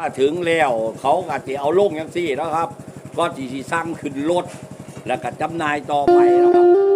มาถึงแล้วเขาก็จะเอาลงยังซี่นะครับ ก็จีสีสร้างขึ้นรถ แล้วก็จำหนายต่อไปนะครับ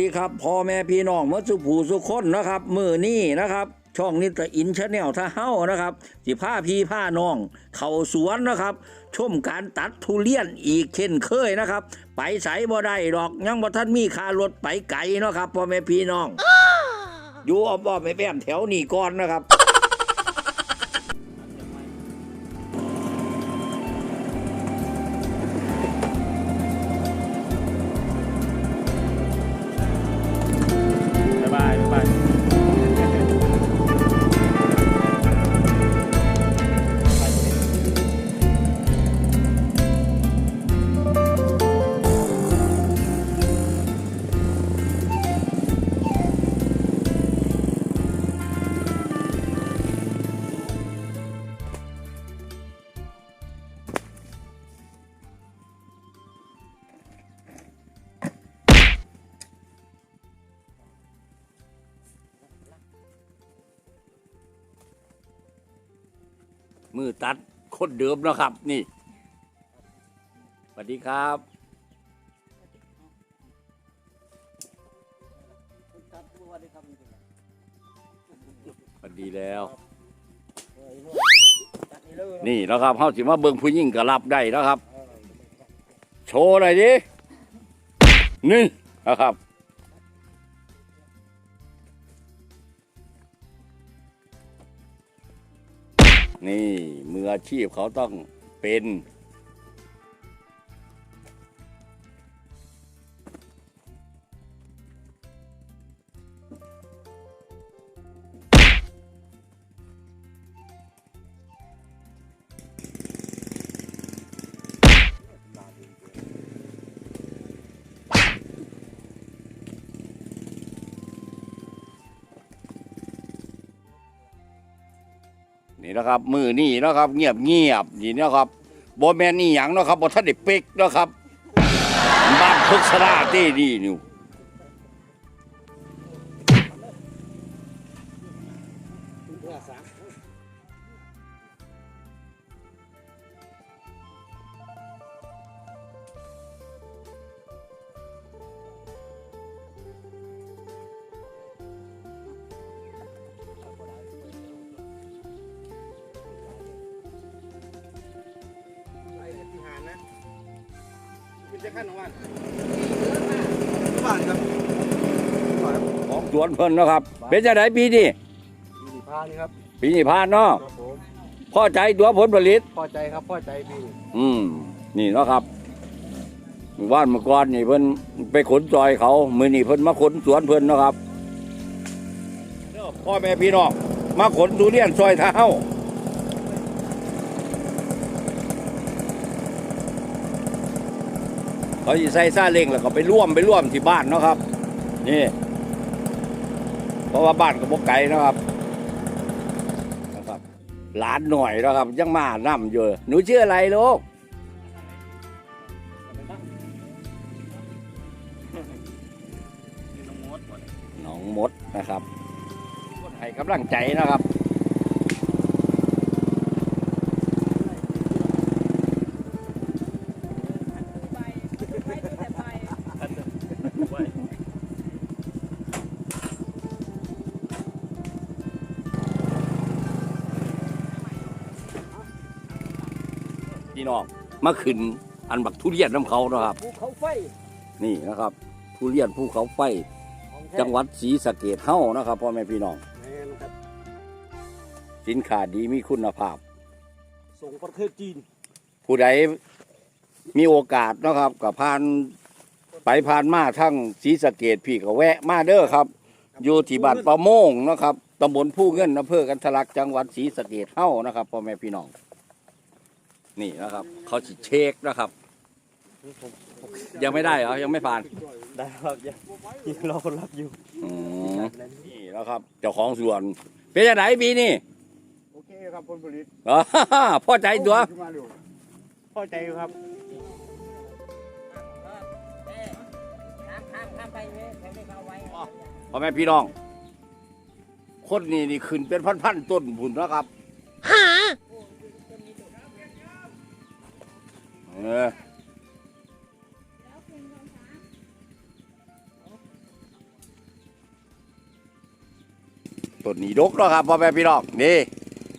ดีครับพ่อแม่พี่น้องมัสุผูสุคนนะครับ มือนี้นะครับ ช่องนิตอินชาแนลท่าเฮ้านะครับ สิผ้าพี่ผ้าน้อง เข้าสวนนะครับ ชมการตัดทุเรียนอีกเช่นเคยนะครับ ไปใสบ่ได้ดอกยังบ่ท่านมีค่ารถไปไกลเนาะครับพ่อแม่พี่น้อง อยู่อ้อมๆไปแป้มแถวนี้ก่อนนะครับบ๊ มือตัดคนเดิมนะครับ นี่สวัสดีครับสวัสดีแล้ว นี่นะครับเขาสิมาเบิ่งผู้หญิงก็รับได้นะครับ โชว์หน่อยดินี่นะครับ นี่มืออาชีพเขาต้องเป็น นี่นะครับ มือนี่นะครับ เงียบเงียบนี่นะครับบอแมนนี่หยังนะครับบอท่านเด็กเป็กนะครับบ้านพึกษราที่นี่นิว เป็นจะขั้นของวันบ้านครับบ้านครับของสวนเพิ่นเนาะครับ เป็นจะไหนปีนี้มีสิพานี่ครับปีนี้ผ่านเนาะครับผมพอใจตัวผลผลิต พอใจครับพอใจพี่อืมนี่เนาะครับหมู่บ้านเมื่อก่อนนี่เพิ่นไปขนซอยเขา มือนี่เพิ่นมาขนสวนเพิ่นเนาะครับเด้อพ่อแม่พี่น้องมาขนทุเรียนซอยเท้า เขาสิใส่ซาเล้งแล้วก็ไปร่วมไปร่วมที่บ้านเนาะครับ นี่ เพราะว่าบ้านก็บ่ไกลนะครับนะครับหลานหน่อยแล้วครับ ยังมานั่มอยู่หนูชื่ออะไรลูกหนองมดนะครับให้กำลังใจนะครับ พี่น้องมาขึ้นอันบักทุเรียนน้ำเขานะครับ ภูเขาไฟนี่นะครับทุเรียนภูเขาไฟจังหวัดศรีสะเกดเฮ้านะครับพ่อแม่พี่น้อง แม่นครับสินค้าดีมีคุณภาพ ส่งประเทศจีนผู้ใดมีโอกาสนะครับกับผ่านไปผ่านมาทั้งศรีสะเกดพี่ก็แวะมาเด้อครับ อยู่ที่บ้านประโมงนะครับตำบลผู้เงินอำเภอกันทะลักจังหวัดศรีสะเกดเฮ้านะครับพ่อแม่พี่น้อง นี่นะครับเขาสิเช็คนะครับ ผมผยังไม่ได้เหรอยังไม่ผ่านได้ครับยังยังรอคนรับอยู่อืมนี่แล้วครับเจ้าของสวน เป็นยังไงปีนี่โอเคครับผลผลิตอ๋อ พ่อใจตัวขึ้นมาเร็วพอใจอยู่ครับ พ่อแม่พี่น้อง คนนี้นี่ขึ้นเป็นพันๆต้นผุนนะครับ เออต้นนี้ดกแล้วครับพ่อแม่พี่น้องนี่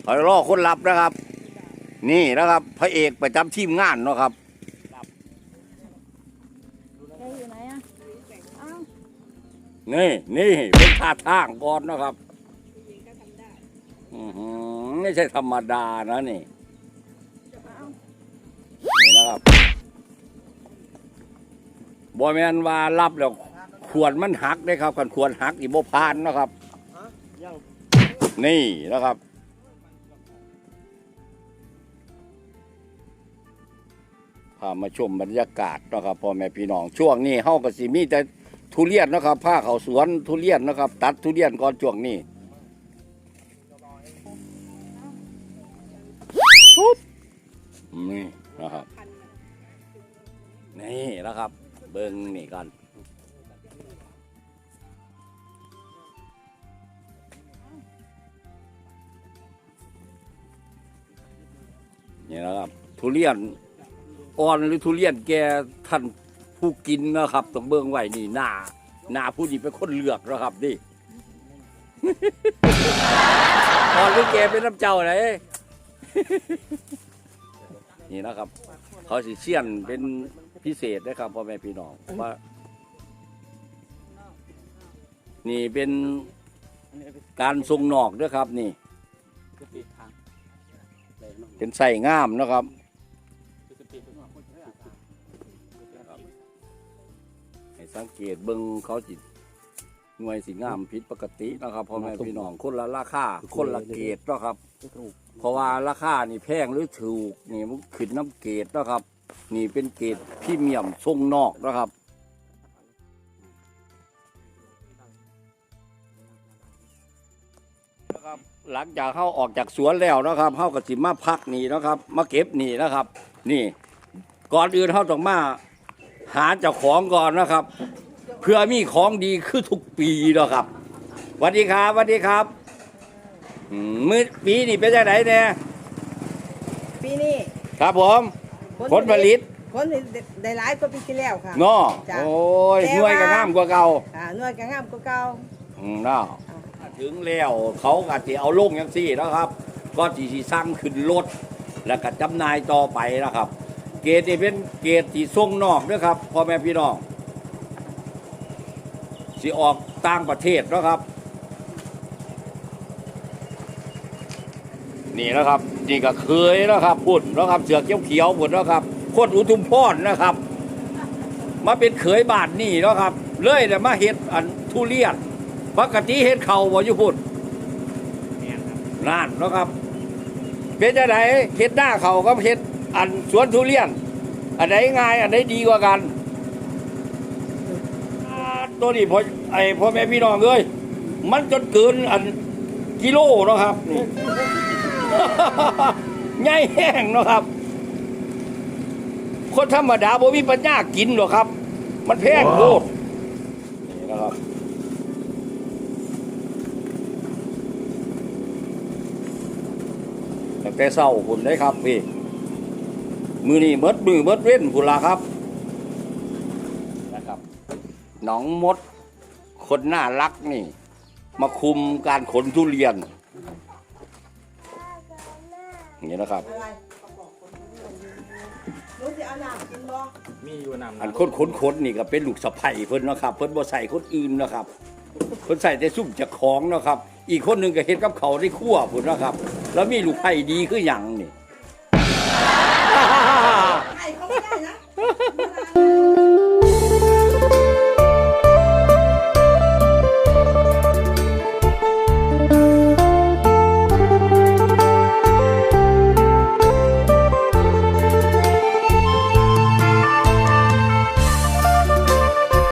เขารอคนรับนะครับ นี่นะครับ พระเอกประจำทีมงานเนาะครับแกอยู่ไหนอะอ้าวนี่นี่เป็นท่าทางก่อนนะครับอื้อหือไม่ใช่ธรรมดานะนี่อ้าวนี่นะ ครับบอยแมนว่ารับแล้วขวดมันหักได้ครับกันขวดหักอีโบพานนะครับ นี่นะครับ พามาชมบรรยากาศนะครับพ่อแม่พี่น้องช่วงนี้เฮาก็สิมีแต่ทุเรียนนะครับผ้าเขาสวนทุเรียนนะครับ ตัดทุเรียนก่อนช่วงนี้ชุบนี่นะครับ นี่นะครับ เบิ้งนี่กันนี่นะครับทุเรียนอ่อนหรือทุเรียนแกท่านผู้กินนะครับต้องเบิ้งไว้นี่หน้าหน้าผู้ดีเป็นคนเลือกนะครับนี่อ่อนหรือแกเป็นน้ำเจ้าไหนนี่นะครับ เขาสิเชียนเป็น พิเศษนะครับพ่อแม่พี่น้องว่านี่เป็นการทรงนอกด้วยครับ นี่ เป็นใส่งามนะครับให้สังเกตเบิงเขาจิหน่วยสีงามผิดปกตินะครับพ่อแม่พี่น้องคนละราคาคนละเกรดเนาะครับ เพราะว่าราคานี่แพงหรือถูกนี่มันขึ้นน้ำเกรดเนาะครับ นี่เป็นเกรดพรี่เมียมทรงนอกนะครับนะครับ หลังจากเข้าออกจากสวนแล้วนะครับเข้ากับสิมาพักนี่นะครับ มาเก็บนี่นะครับ นี่ ก่อนอื่นเข้าต้องมาหาเจ้าของก่อนนะครับ เพื่อมีของดีคือทุกปีนะครับสวัสดีครับสวัสดีครับอืมมือปีนี่เป็นยังไงเนี่ยปีนี้ครับผม ผลผลิต ผลผลิตได้หลายกว่าปีที่แล้วค่ะเนาะจ้ะ โอ้ยแต่หน่วยว่าก็งามกว่าเก่าอ่าหน่วยก็งามกว่าเก่า อืมเนาะถึงแล้วเขาก็จะเอาลงอย่างสี่นะครับ ก็จีสีสร้างขึ้นรถแล้วก็จำหน่ายต่อไปนะครับ เกรดนี่เป็นเกรดที่ส่งนอกด้วยครับพ่อแม่พี่น้องสิออกต่างประเทศนะครับ นี่นะครับ นี่ก็เคยนะครับพุ่นนะครับเสือเขียวเขียวๆพุ่นนะครับโคตรอุทุมพรนะครับ มาเป็นเขยบาทนี่เนาะครับ เลยแต่มาเฮ็ดอันทุเรียนปกติเฮ็ดเขาบ่อยู่พุ่นนั่นเนาะครับ เป็นจังไดเฮ็ดหน้าเขาก็เฮ็ดอันสวนทุเรียน อันไหนง่าย อันไหนดีกว่ากันตัวนี้พ่อไอพ่อแม่พี่น้องเอ้ยมันจนเกินอันกิโลนะครับนี่ ใหญ่แห้งเนาะครับ คนธรรมดาบ่มีปัญญากินหรอกครับ มันแพงโคตรนี่นะครับตั้งแต่เศร้าคุณได้ครับพี่มือนี่เมดมือเมดเว้นคุณละครับนะครับน้องมดคนน่ารักนี่ มาคุมการขนทุเรียน อย่างนี้นะครับ อะไรหนูสิเอาน้ำกินบ่มีอยู่นำอันคนขนขนนี่ก็เป็นลูกสะใภ้เพิ่นเนาะครับ เพิ่นบ่ใส่คนอื่นเนาะครับ เพิ่นใส่แต่ซุ่มเจากของเนาะครับ อีกคนหนึงก็เฮ็ดกับเขาวได้คั่วพุ่นเนาะครับ แล้วมีลูกไผ่ดีคือหยังนี่